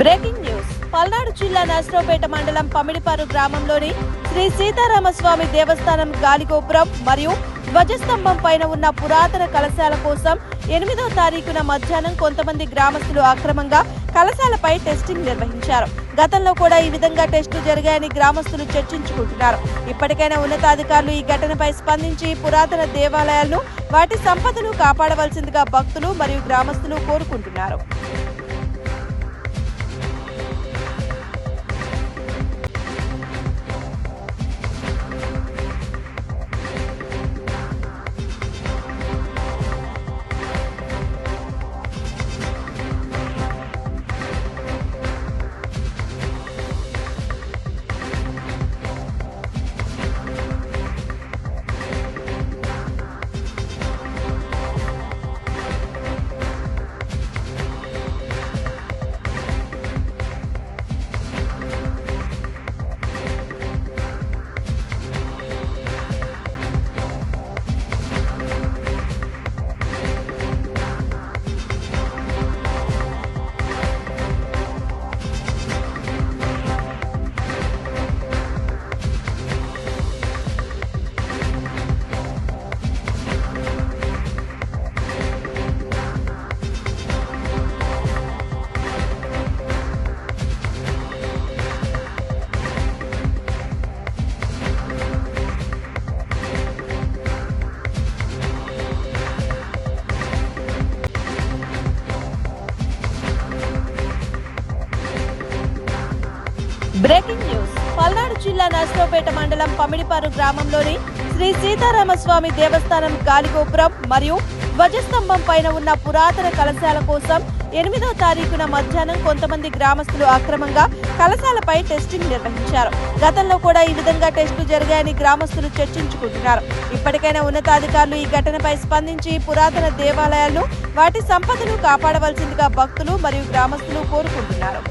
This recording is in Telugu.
Breaking news. పల్నాడు జిల్లా నర్సరావుపేట మండలం పమిడిపారు గ్రామంలోని శ్రీ సీతారామస్వామి దేవస్థానం గాలిగోపురం మరియు ధ్వజస్తంభం పైన ఉన్న పురాతన కలశాల కోసం ఎనిమిదో తారీఖున మధ్యాహ్నం కొంతమంది గ్రామస్తులు అక్రమంగా కలశాలపై టెస్టింగ్ నిర్వహించారు. గతంలో కూడా ఈ విధంగా టెస్టులు జరిగాయని గ్రామస్తులు చర్చించుకుంటున్నారు. ఇప్పటికైనా ఉన్నతాధికారులు ఈ ఘటనపై స్పందించి పురాతన దేవాలయాలను వాటి సంపదను కాపాడవలసిందిగా భక్తులు మరియు గ్రామస్తులు కోరుకుంటున్నారు. Breaking news. పల్నాడు జిల్లా నర్సరావుపేట మండలం పమిడిపారు గ్రామంలోని శ్రీ సీతారామస్వామి దేవస్థానం గాలిగోపురం మరియు ధ్వజస్తంభం పైన ఉన్న పురాతన కలశాల కోసం ఎనిమిదో తారీఖున మధ్యాహ్నం కొంతమంది గ్రామస్తులు అక్రమంగా కలశాలపై టెస్టింగ్ నిర్వహించారు. గతంలో కూడా ఈ విధంగా టెస్టులు జరిగాయని గ్రామస్తులు చర్చించుకుంటున్నారు. ఇప్పటికైనా ఉన్నతాధికారులు ఈ ఘటనపై స్పందించి పురాతన దేవాలయాలను వాటి సంపదను కాపాడవలసిందిగా భక్తులు మరియు గ్రామస్తులు కోరుకుంటున్నారు.